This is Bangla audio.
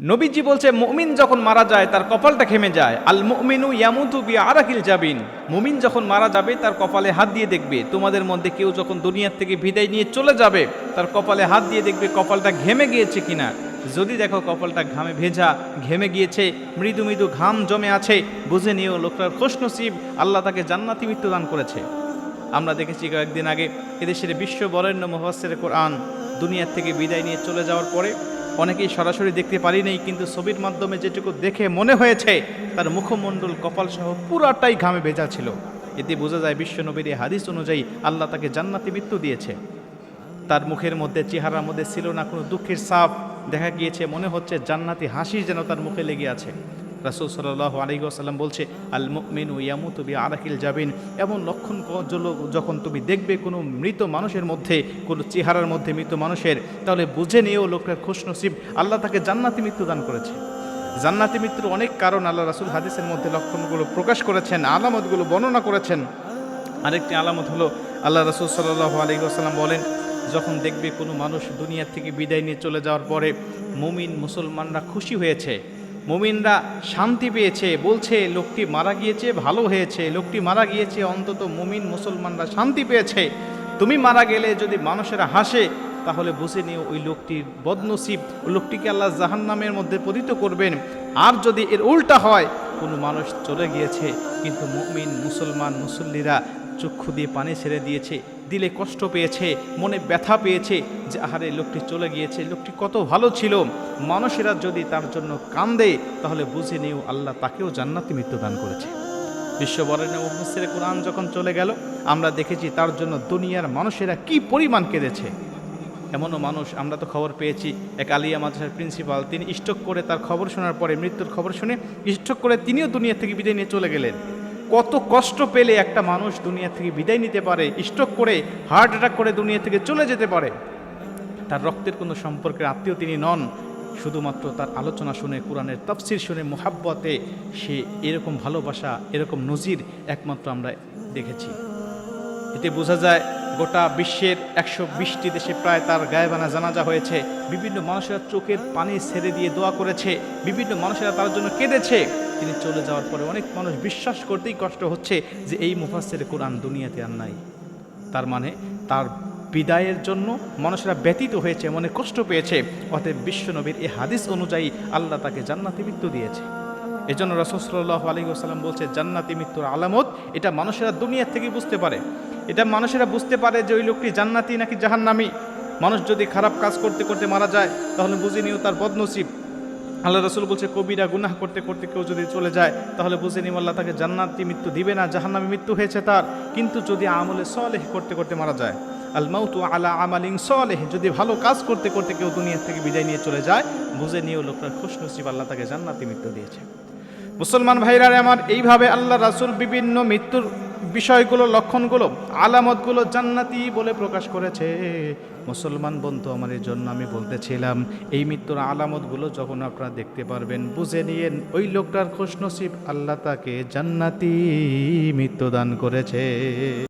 নবীজি বলছে, মুমিন যখন মারা যায়, তার কপালটা ঘেমে যায়। আল মুমিনু ইয়ামুতু বি আরাকিল জাবিন। মুমিন যখন মারা যাবে, তার কপালে হাত দিয়ে দেখবে। তোমাদের মধ্যে কেউ যখন দুনিয়ার থেকে বিদায় নিয়ে চলে যাবে, তার কপালে হাত দিয়ে দেখবে কপালটা ঘেমে গিয়েছে কিনা। যদি দেখো কপালটা ঘামে ভেজা, ঘেমে গিয়েছে, মৃদু মৃদু ঘাম জমে আছে, বুঝে নিও লোকটার খুশনসিব আল্লাহ তাকে জান্নাতি মৃত্যু দান করেছে। আমরা দেখেছি কয়েকদিন আগে এদেশের বিশ্ব বরেণ্য মুহাসের কোরআন দুনিয়ার থেকে বিদায় নিয়ে চলে যাওয়ার পরে অনেকেই সরাসরি দেখতে পারি কিন্তু ছবির মাধ্যমে যেটুকু দেখে মনে হয়েছে, তার মুখমণ্ডল কপাল সহ পুরাটাই ঘামে ভেজা ছিল। এতে বোঝা যায় বিশ্বনবীর হাদিস অনুযায়ী আল্লাহ তাকে জান্নাতি মৃত্যু দিয়েছে। তার মুখের মধ্যে, চেহারার মধ্যে ছিল না কোনো দুঃখের সাপ দেখা গিয়েছে, মনে হচ্ছে জান্নাতি হাসি যেন তার মুখে লেগে আছে। রাসুল সাল্লাহ আলী আসাল্লাম বলছে আল মুমিন ও ইয়ামুত বি আরাকিল যাবিন এমন লক্ষণ যখন তুমি দেখবে কোনো মৃত মানুষের মধ্যে, কোনো চেহারার মধ্যে মৃত মানুষের, তাহলে বুঝে নিয়েও লোকটার খুশনসিব। আল্লাহ তাকে জান্নাতি মৃত্যু দান করেছে। জান্নাতি মৃত্যুর অনেক কারণ আল্লাহ রাসুল হাদিসের মধ্যে লক্ষণগুলো প্রকাশ করেছেন, আলামতগুলো বর্ণনা করেছেন। আরেকটি আলামত হলো, আল্লাহ রসুল সাল্লাহ আলী আসাল্লাম বলেন, যখন দেখবে কোনো মানুষ দুনিয়া থেকে বিদায় নিয়ে চলে যাওয়ার পরে মুমিন মুসলমানরা খুশি হয়েছে মুমিনরা শান্তি পেয়েছে, বলছে, লোকটি মারা গিয়েছে, ভালো হয়েছে, লোকটি মারা গিয়েছে, অন্তত মুমিন মুসলমানরা শান্তি পেয়েছে। তুমি মারা গেলে যদি মানুষেরা হাসে, তাহলে বুঝে নিও ওই লোকটির বদনসিব, ওই লোকটিকে আল্লাহ জাহান্নামের মধ্যে পতিত করবেন। আর যদি এর উল্টা হয়, কোনো মানুষ চলে গিয়েছে, কিন্তু মুমিন মুসলমান মুসল্লিরা চক্ষু দিয়ে পানি ছেড়ে দিয়েছে। দিলে কষ্ট পেয়েছে, মনে ব্যথা পেয়েছে যে আহারে লোকটি চলে গিয়েছে, লোকটি কত ভালো ছিল। মানুষেরা যদি তার জন্য কান্দে, তাহলে বুঝে নিও আল্লাহ তাকেও জান্নাতি মৃত্যুদান করেছে। বিশ্ববরণ্য মুফাসসিরে কোরআন যখন চলে গেল, আমরা দেখেছি তার জন্য দুনিয়ার মানুষেরা কি পরিমাণ কেঁদেছে। এমনও মানুষ আমরা তো খবর পেয়েছি, এক আলিয়া মাদ্রাসার প্রিন্সিপাল, তিনি স্ট্রোক করে তার খবর শোনার পরে, মৃত্যুর খবর শুনে স্ট্রোক করে তিনিও দুনিয়া থেকে বিদায় নিয়ে চলে গেলেন। কত কষ্ট পেলে একটা মানুষ দুনিয়া থেকে বিদায় নিতে পারে, স্ট্রোক করে, হার্ট অ্যাটাক করে দুনিয়া থেকে চলে যেতে পারে। তার রক্তের কোনো সম্পর্কের আত্মীয় তিনি নন, শুধুমাত্র তার আলোচনা শুনে, কোরআনের তফসির শুনে, মোহাব্বতে সে এরকম ভালোবাসা, এরকম নজির একমাত্র আমরা দেখেছি। এতে বোঝা যায় গোটা বিশ্বের একশো বিশটি দেশে প্রায় তার গায়েবানা জানাজা হয়েছে। বিভিন্ন মানুষেরা চোখের পানি ছেড়ে দিয়ে দোয়া করেছে। বিভিন্ন মানুষেরা তার জন্য কেঁদেছে। তিনি চলে যাওয়ার পরে অনেক মানুষ বিশ্বাস করতেই কষ্ট হচ্ছে যে এই মুফাসের কোরআন দুনিয়াতে আর নাই। তার মানে তার বিদায়ের জন্য মানুষেরা ব্যতীত হয়েছে, মনে কষ্ট পেয়েছে। অতএব বিশ্বনবীর এই হাদিস অনুযায়ী আল্লাহ তাকে জান্নাতি মৃত্যু দিয়েছে। এজন্য রসুল্লাহ আলী সাল্লাম বলছে, জান্নাতি মৃত্যুর আলামত, এটা মানুষেরা দুনিয়ার থেকে বুঝতে পারে। এটা মানুষেরা বুঝতে পারে যে ওই লোকটি জান্নাতি নাকি জাহান্নামি। মানুষ যদি খারাপ কাজ করতে করতে মারা যায়, তাহলে বুঝে নিও তার বদনসিব। আল্লাহ রসুল বলছে, কবিরা গুনাহ করতে করতে কেউ যদি চলে যায়, তাহলে বুঝে নিও আল্লাহ তাকে জান্নাতি মৃত্যু দিবে না, জাহান্নামি মৃত্যু হয়েছে তার। কিন্তু যদি আমলে সলেহ করতে করতে মারা যায়, আল মাউতু আলা আমালিং সলেহ, যদি ভালো কাজ করতে করতে কেউ দুনিয়া থেকে বিদায় নিয়ে চলে যায়, বুঝে নিও লোকটার খুশনসিব আল্লাহ তাকে জান্নাতি মৃত্যু দিয়েছে। মুসলমান ভাইরা আমার এইভাবে আল্লাহ রাসুল বিভিন্ন মৃত্যুর বিষয়গুলো, লক্ষণগুলো, আলামতগুলো জান্নাতি বলে প্রকাশ করেছে। মুসলমান বন্ধু, আমার এই জন্য আমি বলতেছিলাম, এই মৃত্যুর আলামতগুলো যখন আপনারা দেখতে পারবেন, বুঝে নিয়েন ওই লোকটার খুশনসিব, আল্লাহ তাকে জান্নাতি মৃত্যু দান করেছে।